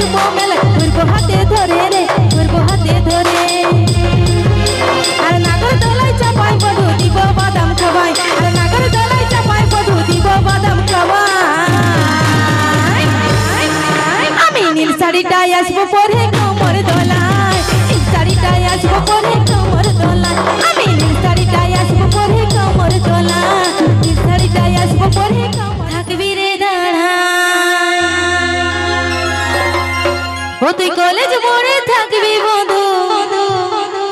যুব মেলায় ঘুরবো হাতে ধরে রে ঘুরবো হাতে ধরে। আর নাগর দোলায় চাপাই বধু, দিব বাদাম খাবাই আর নাগর দোলায় চাপাই বধু, দিব বাদাম খাবাই আমি নীল শাড়িটাই আসব পরে কোমর দোলায়। নীল শাড়িটাই আসব পরে কোমর দোলায়। আমি নীল থাকবি রে দাঁড়া। তুই কলেজ মোড়ে থাকবি বন্ধু,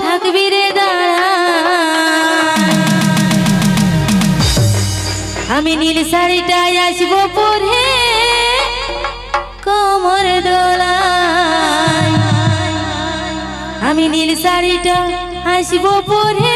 থাকবি রে আমি নীল শাড়িটাই আসব পরে কোমর দোলায়। আমি নীল শাড়িটা আসব পরে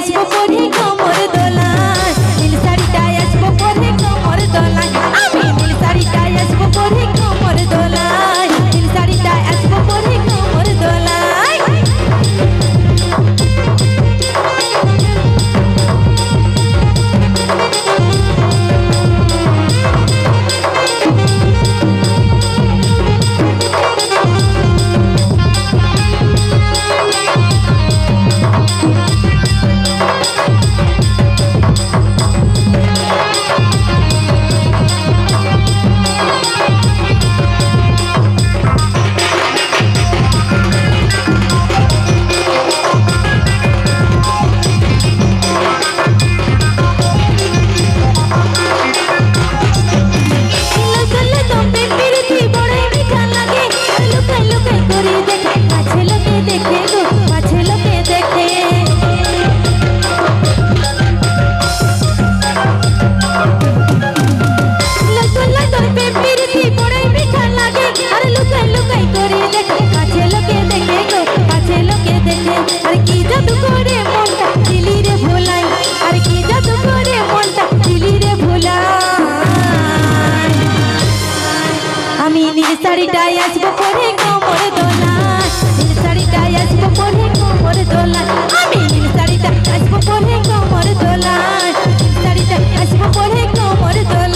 শাড়িটাই শাড়িটাই আসব পরে কোমর দোলায় নীল শাড়িটাই আসব পরে কোমর দোলায় আমি নীল শাড়িটা আসব পরে কোমর দোলা। নীল শাড়িটা আসব পরে কোমর দোলায়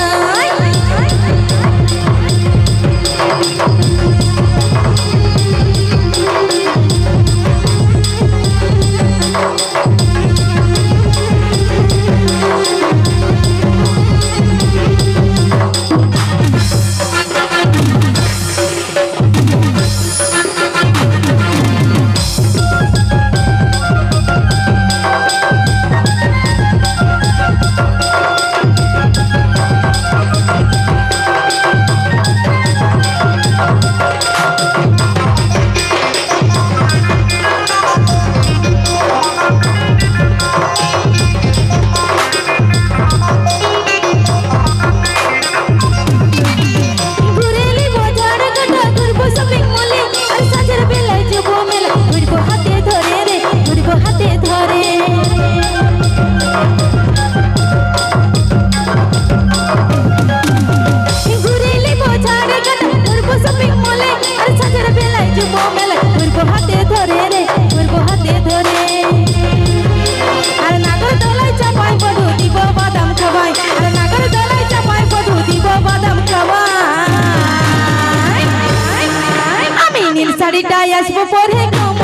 শাড়িটাই আসব পরে শাড়িটাই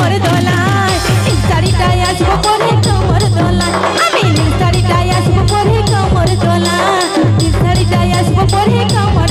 আসব পরে কোমর দোলায় আমি নীল শাড়িটাই আসব পরে কোমর নীল শাড়িটাই আসব পরে কোমর